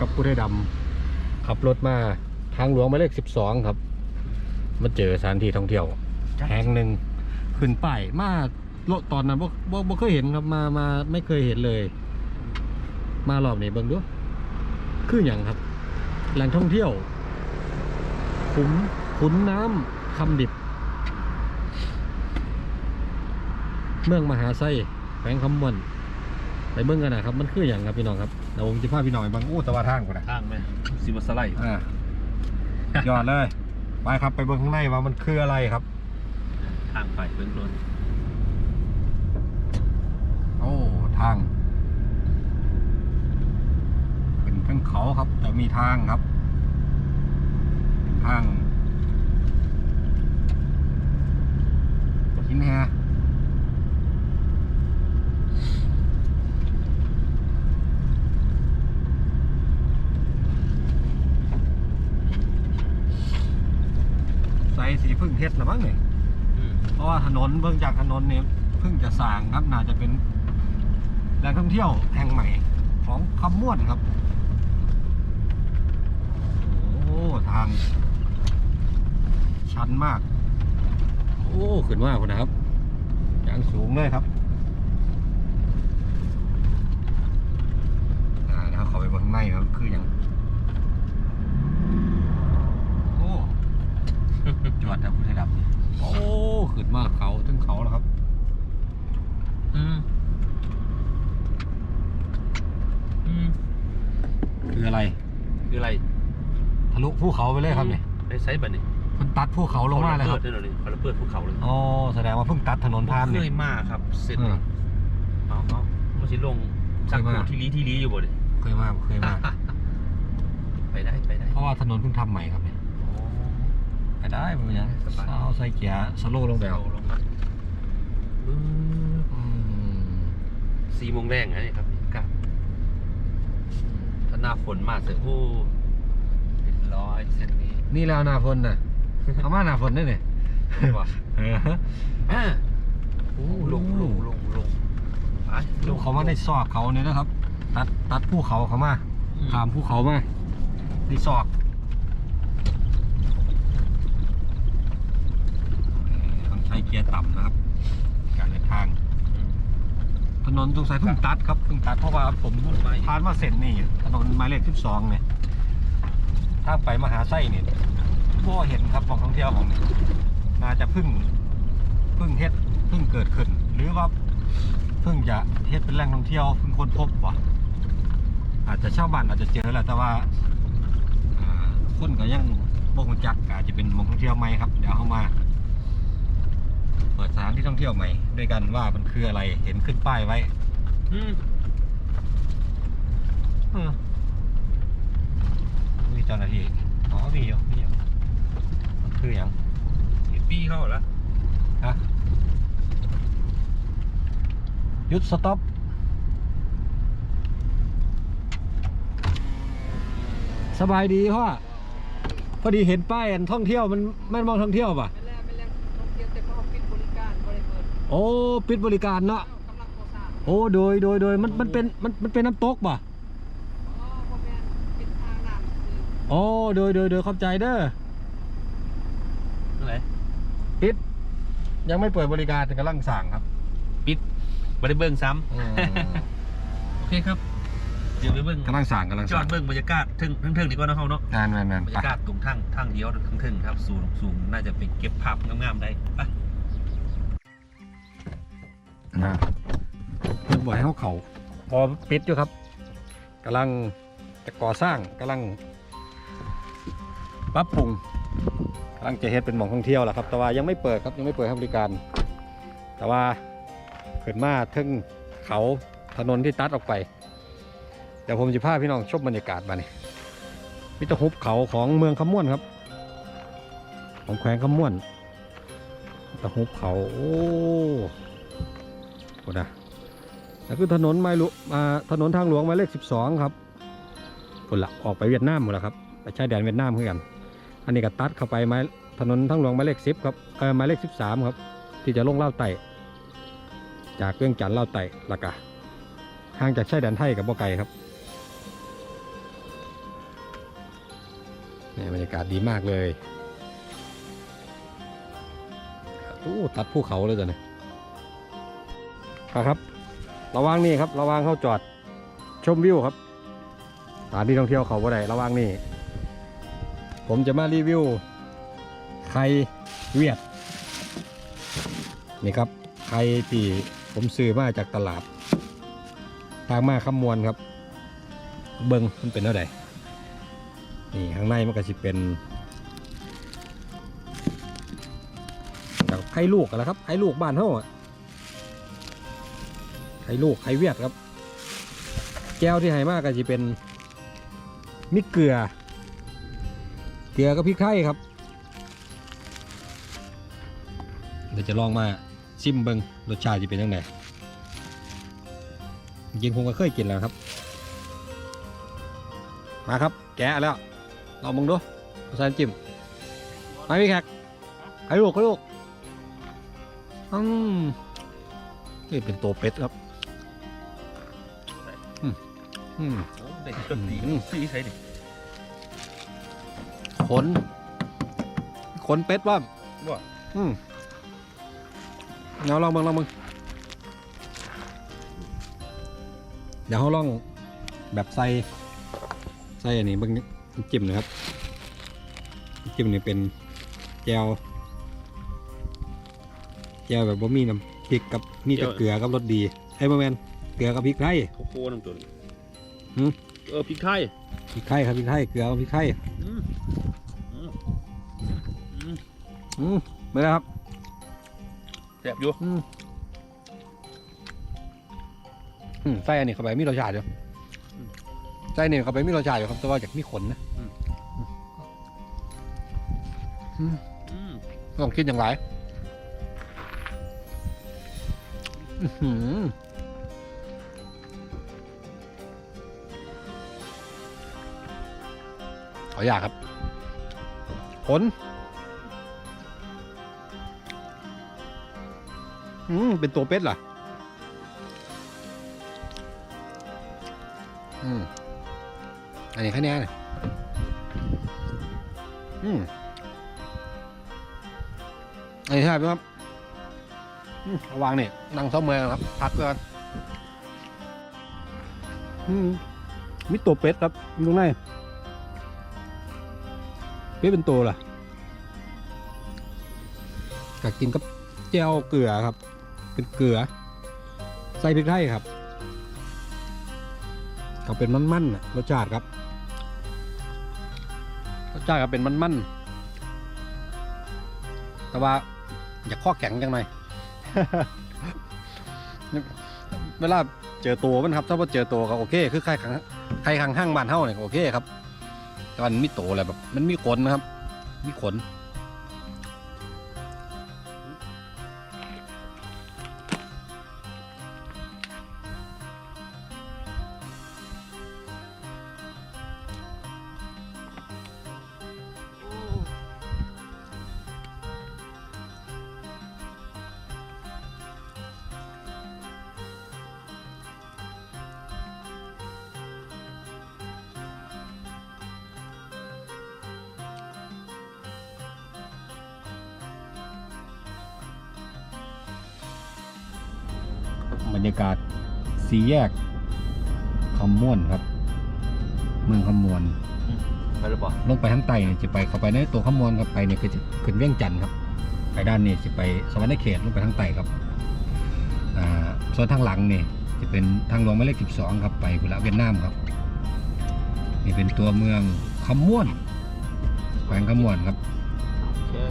กับผู้ไทยดำขับรถมาทางหลวงหมายเลขสิบสองครับ มาเจอสถานที่ท่องเที่ยว แห่งหนึ่งขึ้นป้ายมาโลตอนนั้นบ่บ่บ่เคยเห็นครับมามาไม่เคยเห็นเลย มารอบนี้เบิ่งดูคืออย่างครับ แหล่งท่องเที่ยวขุมขุนน้ำคำดิบ เมืองมหาไซแขวงคำมวน ไปเบิ่งกันนะครับ มันคืออย่างครับพี่น้องครับเดี๋ยวผมจะพาพี่น้องไปเบิ่งโอ้แตะว่าทางกูนะทางไหมซิบัสไลด์อ่ายอดเลย ไปครับไปเบิ่งข้างในว่ามันคืออะไรครับ ทางไปเบื้องต้นโอ้ทาง เป็นเพิ่งเขาครับ แต่มีทางครับเป็นทางหินแฮใส่สีพึ่งเพชรหรือ มั้งเนี่ยอืมเพราะว่าถนนเบื้องจากถนนเนี่ยเพิ่งจะสร้างครับน่าจะเป็นแหล่งท่องเที่ยวแห่งใหม่ของคำม่วนครับ โอ้ทาง ชันมาก โอ้ขึ้นมากคุณนะครับอย่างสูงเลยครับอ่านะครับเขาไปเบนข้างในครับคืออย่างโอ้ จวดครับผู้ไทยดำโอ้ขึ้นมากเขาถึงเขาแล้วครับ อืมอืมคืออะไร คืออะไรทะลุภูเขาไปเลยครับเนี่ยได้ไซส์บันนี่เพิ่งตัดภูเขาลงมาเลยครับเปิดได้เลยเขาเปิดภูเขาเลยอ๋อแสดงว่าเพิ่งตัดถนนพานเคเนี่ยยมาครับเสร็จเออเอาเอามาสิลงสักเคยมากูที่ลีที่ลีอยู่บ่ดิเคยมาเคยมาไปได้ไปได้เพราะว่าถนนเพิ่งทำใหม่ครับ เนี่ยโอ้ไปได้ไม่เป็นไรสบายเอาใส่เกียร์สโลว์ลงแบเดี๋บยวลงมาอืมอืมสี่โมงแรงนะนี่ครับนี่ครับถ้าหน้าฝนมาเสร็จโอ้เรียบร้อยเส้นนี้ นี่แล้วหนาฝนน่ะ เอามาหนาฝนได้เนี่ยว่ะ เอออ่าโอ้ลงลงลงลงไปลูกเขามาในซอกเขาเนี่ยนะครับ ตัดตัดภูเขาเขามาอืมขามภูเขามาในซอกเอ่อต้องใช้ เกียร์ต่ำนะครับ การเดินทางอืมถนนตรงสายเพิ่งตัดครับเพิ่งตัดเพราะว่าผมต้นไม้ผ่านมาเส้นนี่ถนนหมายเลขที่สองเนี่ยถ้าไปมหาไส้เนี่ยพ่เห็นครับของท่องเที่ยวของนี่น่าจะเพิ่งเพิ่งเฮ็ดเพิ่งเกิดขึ้น หรือว่าเพิ่งจะเฮ็ดเป็นแหล่งท่องเที่ยวเพิ่งค้นพบวะอาจจะชาวบ้านอาจจะเจอแล้วแต่ว่าอ่าคนก็ยังบ่รู้จักก็อาจจะเป็นหมองท่องเที่ยวใหม่ครับ เดี๋ยวเข้ามา เปิดสถานที่ท่องเที่ยวใหม่ด้วยกันว่ามันคืออะไรเห็นขึ้นป้ายไว้ อืมเออมีเจ้าหน้าที่อ๋อมีอยู่มีอยู่มันคืออย่างเห็นปี้เข้าแล้วฮะหยุดสต็อปสบายดีพ่อพอดีเห็นป้ายอันท่องเที่ยวมันมันมองท่องเที่ยวป่ะ โอ้ปิดบริการเนาะกำลังโฆษณาโอ้โดยโดยโดยมันมันเป็นมันมันเป็นน้ำตกป่ะอ๋อพ่อแม่นปิดทางน้ำคือโอ้โดยโดยโดยเข้าใจเด้ออะไรปิด ยังไม่เปิดบริการแต่กำลังสั่งครับ ปิดบริเบิ้งซ้อืมำโอเคครับเดี๋ยวไปเบิ้งกำลังสั่งกำลังจอสั่ดงเบิ้งบรรยากาศทึ่งทึ่งๆดีกว่านะเขาเนาะงานงานงานบรรไปยากาศตรงทางทางเดียวทึ่งๆครับ สูงสูงน่าจะไปเก็บภาพงามๆได้ไป นะเพิ่งบ่อยให้เขาเขาพอปิดอยู่ครับกำลังจะก่อสร้างกำลังปรับปรุงกำลังจะเฮ็ดเป็นหมองท่องเที่ยวแล้วครับ แต่ว่ายังไม่เปิดครับยังไม่เปิดให้บริการ แต่ว่าขึ้นมาถึงเขาถนนที่ตัดออกไป เดี๋ยวผมจะพาพี่น้องชมบรรยากาศมานี่มิตรหุบเขาของเมืองคำม่วนครับ ของแขวงคำม่วนตะหุบเขาโอ้ โหนะแล้วคือถนนไม้ลุมาถนนทางหลวงหมายเลขสิบสองครับคนละออกไปเวียดนามหมดแล้วครับไปชายแดนเวียดนามเหมือนกัน อันนี้ก็ตัดเข้าไปไม้ถนนทางหลวงหมายเลขสิบครับเออหมายเลขสิบสามครับ ที่จะลงเล่าไต่จากเวียงจันเล่าไต่ละกะห่างจากชายแดนไทยกับบ่ไกลครับนี่บรรยากาศดีมากเลยโอ้ตัดภูเขาเลยจ้ะเนี่ย ครับ ระวังนี่ครับ ระวังเข้าจอดชมวิวครับสถานที่ท่องเที่ยวเขาบ่ได้ระวังนี่ ผมจะมารีวิวไข่เวียด นี่ครับไข่ที่ผมซื้อมาจากตลาด ทางมาคำมวลครับ เบิงมันเป็นเท่าไหร่นี่ข้างในมันก็จะเป็นไข่ลูกกันแล้วครับไข่ลูกบ้านเท่า ไข่ลูกไข่เวียดครับ แก้วที่ให้มากก็จะเป็นมิเกลือ เกลือกับพริกไทยครับ เดี๋ยวจะลองมาซิมเบิงรสชาติจะเป็นยังไงจริงๆผมก็เคยกินแล้วครับ มาครับ แกะแล้วลองมึงดูภาษาจิ้มมาพี่แขกให้ลูกให้ลูกอืมนี่เป็นตัวเป็ดครับ อืมเด็กต้นดีสีใส่ดิขน ขนเป็ดว่าว่าอืมเอาลองมึงลองมึงเดี๋ยวเขาลองแบบใส่ใส่อันนี้เบิ่งนี้น้ำจิ้มนะครับน้ำจิ้มนี่เป็นแจวแจวแบบบ่มีน้ำพริกกับมีแต่เกลือกับรสดีไอ้ยบ่แมนเกลือกับพริกไทยโคโค่น้ำตุน หืม เออพริกไทยพริกไทยครับพริกไทยเกลือกับพริกไทยอืมอืมอืมอืมไม่ได้ครับแซ่บอยู่อืมอืมไส้อันนี้เข้าไปมีรสชาติอยู่ไส้เนี่ยเข้าไปมีรสชาติอยู่ครับแต่ว่าจากมีขนนะอืมอืมต้องคิดอย่างไร อื้อหือ ออยากครับขนอืม เป็นตัวเป็ดเหรอ อืม อันนี้แค่นี้นอืม อันนี้ใช่ไหมครับระวังนี่นั่งซ้อมเมืองครับ พักก่อนอืม มีตัวเป็ดครับอยู่ตรงไหน เป็ดเป็นตัวเหรอกักินกับแจ่วเกลือครับ เป็นเกลือ ใส่พริกไทยครับก็เป็นมันๆนะรสชาติครับรสชาติก็เป็นมันๆแต่ว่าอยากข้อแข็งจังหน่อยเวลาเจอตัวมันครับ ถ้าว่าเจอตัวก็โอเค คือใครขังใครขังห้างบ้านเท่าเนี่ยโอเคครับ แต่มันมีโตอะไรแบบ มันมีขนนะครับ มีขน บรรยากาศสีแยกคำม่วนครับ เมืองคำมวนไปหรือเปล่าลงไปทางใต้เนี่ยจะไปเข้าไปในตัวคำมวนครับไปเนี่ยคือจะขึ้นเวียงจันทร์ครับ ไปด้านนี้จะไปสวรรค์เขตลงไปทางใต้ครับอ่าส่วนทางหลังเนี่ยจะเป็นทางหลวงหมายเลข 12 ครับไปกุละเวียดนามครับ นี่เป็นตัวเมืองคำม่วนแขวงคำม่วนครับแค่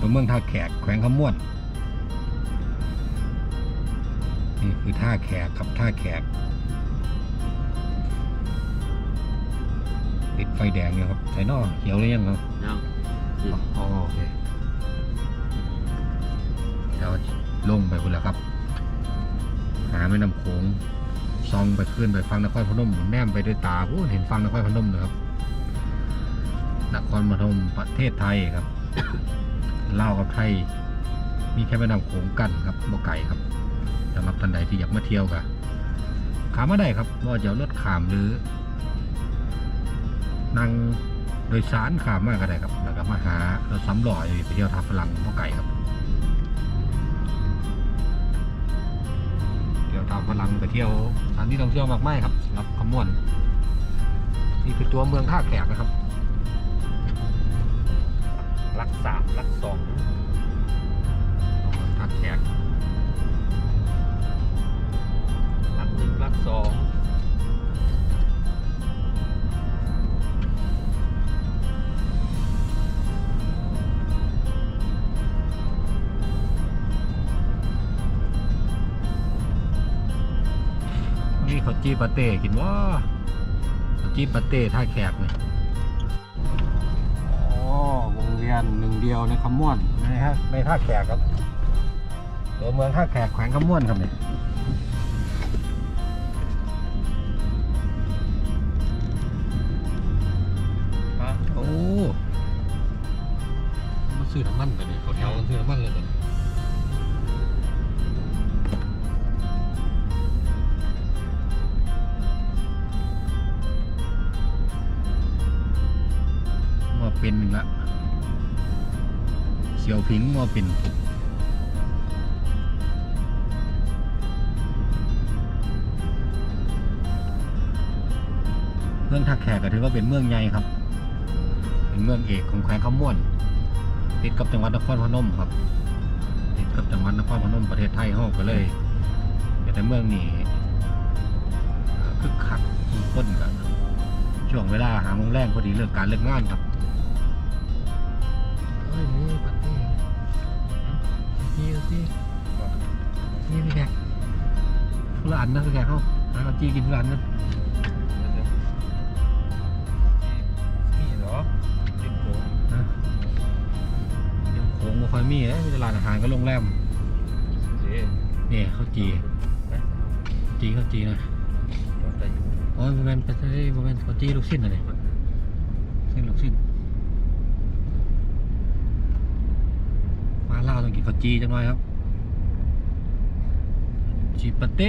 ตัวเมืองท่าแขกแขวงคำม่วน นี่คือท่าแขกครับท่าแขก ติดไฟแดงอยู่ครับไฟนอกเขียวหรือยังครับยังอ๋อโอเคเดี๋ยวลงไปคุณแล้วครับ หาแม่น้ำโขงซองไปขึ้นไปฟังนครพนมแนมไปด้วยตาโอ้เห็นฟังนครพนมเลยครับนครพนมประเทศไทยครับเลากับไทย มีแค่แม่น้ำโขงกันครับบ่ไก่ครับ สำหรับท่านใดที่อยากมาเที่ยวกันขามมาได้ครับว่าจะรถขามหรือนั่งโดยสารขามมาก็ได้ครับแล้วก็มาหารถสำล้อไปเที่ยวท่าฝรั่งพ่อไก่ครับเที่ยวท่าฝรั่งไปเที่ยวสถานที่ท่องเที่ยวมากมายครับสำหรับขมวนนี่คือตัวเมืองท่าแขกนะครับรักสามรักสองท่าแขก สองนี่เขาจีปาเต้กินว่าเขาจีปาเต้ท่าแขกเนี่ยอ๋อวงเวียนหนึ่งเดียวในคำม่วนในฮะในท่าแขกครับ ตัวเมืองท่าแขกแขวงคำม่วนครับเนี่ย ซื้อน้ำมันเนี่ยเขาแถวกันซื้อน้ำมันเลยเนี่ยมาเป็นอีกละเสียวผิงมาเป็นเมืองท่าแขกก็ถือว่าเป็นเมืองใหญ่ครับ เป็นเมืองเอกของแขวงคำม่วน ติดกับจังหวัดนครพนมครับ ติดกับจังหวัดนครพนมประเทศไทยห้องก็เลยแต่เมืองนี้เอ่อคึกคักผู้คนกันช่วงเวลาหาโมงแรกพอดีเลิกการเลิกงานครับเฮ้ยนี่ปาร์ตี้นี่สินี่พี่แขกทุละอันนะพี่แขกเขาหาเอาจีกินทุละอันนั้น งโขงบ่ค่อยมีนะมีแต่ร้านอาหารก็โรงแรมเอ๊ะนี่ข้าวจีนะจีข้าวจีนะจอดได้อยู่โอ้ยโมเมนต์เป็นโมเมนต์ข้าวจีลูกชิ้นอะไรเส้นลูกชิ้นมาเล่าวต้องกินข้าวจีจังหน่อยครับจีปาเต้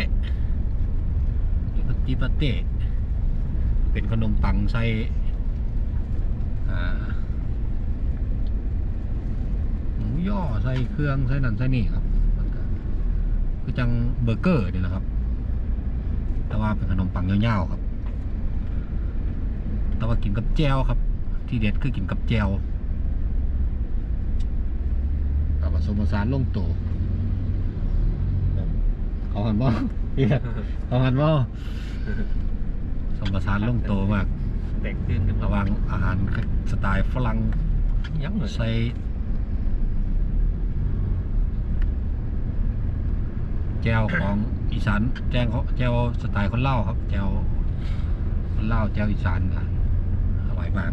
นี่ข้าวจีปาเต้เป็นขนมปังใส่อ่าหมูย่อ ใส่เครื่องใส่นั่นใส่นี่ครับ มันก็คือจังเบอร์เกอร์นี่แหละครับ แต่ว่าเป็นขนมปังยาวๆครับ แต่ว่ากินกับแจวครับ ที่เด็ดคือกินกับแจวเอาผสมผสานลงตัวเขาหันบ่เหี้ยเขาหันบ่ผสมผสานลงตัวมากแตกตื่นกันระหวังอาหารสไตล์ฝรั่งยังเหมือนใส่ แจวของอีสานแจงเขาแจวสไตล์คนเล่าครับ แจวคนเล่าแจวอีสานครับอร่อยมาก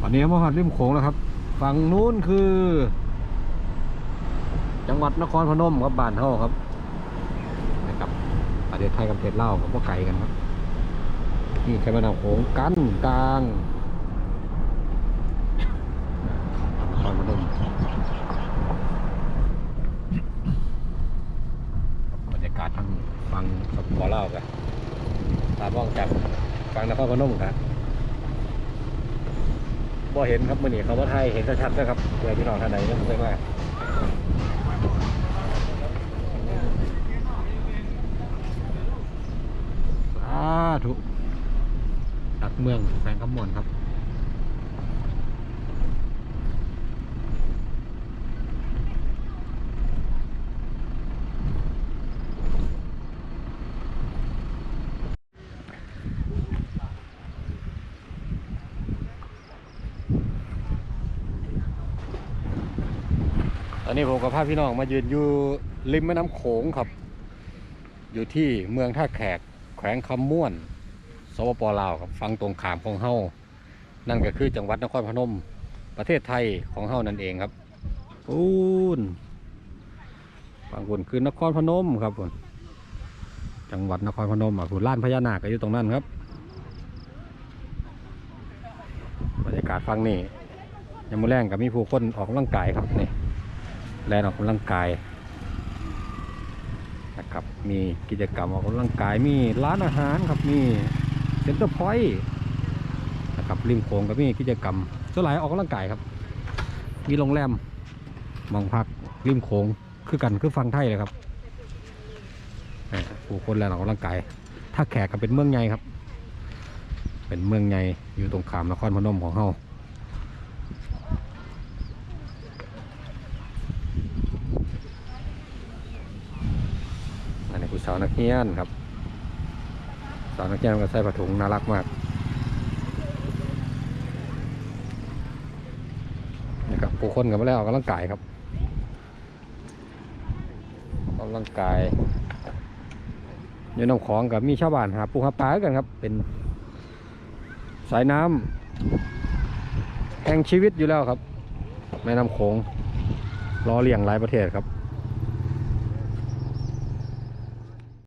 ตอนนี้มาหอดริมโขงแล้วครับ ฝั่งนู้นคือ จังหวัดนครพนมครับบ้านเฮาครับนะครับประเทศไทยกับประเทศลาวก็บ่ไกลกันครับ นี่ใช้ม่น้ำโขงกันกลางนครพนมบรรยากาศทางฟังสปปลากันตามมองจากฟังนครพนมครับบ่เห็นครับมื่อนี้เขาว่าไทยเห็นชัดๆนะครับเพื่อพี่น้องท่านใดยังไม่มาสาธุดัก เมืองแฟงคำมวนครับตอนนี้ผมกับพาพี่น้องมายืนอยู่ริมแม่น้ำโขงครับ อยู่ที่เมืองท่าแขกแขวงคำม่วน สปปลาวครับฟังตรงขามของเฮานั่นก็คือจังหวัดนครพนม ประเทศไทยของเฮานั่นเองครับปูนฝั่งบนคือนครพนมครับผมจังหวัดนครพนมอะคือล้านพญานาคก็อยู่ตรงนั้นครับบรรยากาศฟังนี่ยังมือแรงกับมีผู้คนออกกำลังกายครับนี่แลนออกกำลังกายนะครับมีกิจกรรมออกกำลังกายมีร้านอาหารครับมี เซ็นเตอร์พอยต์นะครับริมโขงก็มีกิจกรรมส่วนหลายออกกำลังกายครับ มีโรงแรมมองพักริมโขงคือกันคือฟังไทยเลยครับอ่อผู้คนแลนออกกำลังกาย ถ้าแขกก็เป็นเมืองใหญ่ครับ เป็นเมืองใหญ่อยู่ตรงขามนครพนมของเฮาอันนี้คือสาวนักเรียนครับ สาวนักเรียนก็ใส่ผ้าถุงน่ารักมากนี่ครับผู้คนกับมาแล้วออกกำลังกายครับออกกำลังกายอยู่น้ำของกับมีชาวบ้านหาปูหาปลากันครับ เป็นสายน้ำแห่งชีวิตอยู่แล้วครับแม่น้ำโขงล้อเลี่ยงหลายประเทศครับ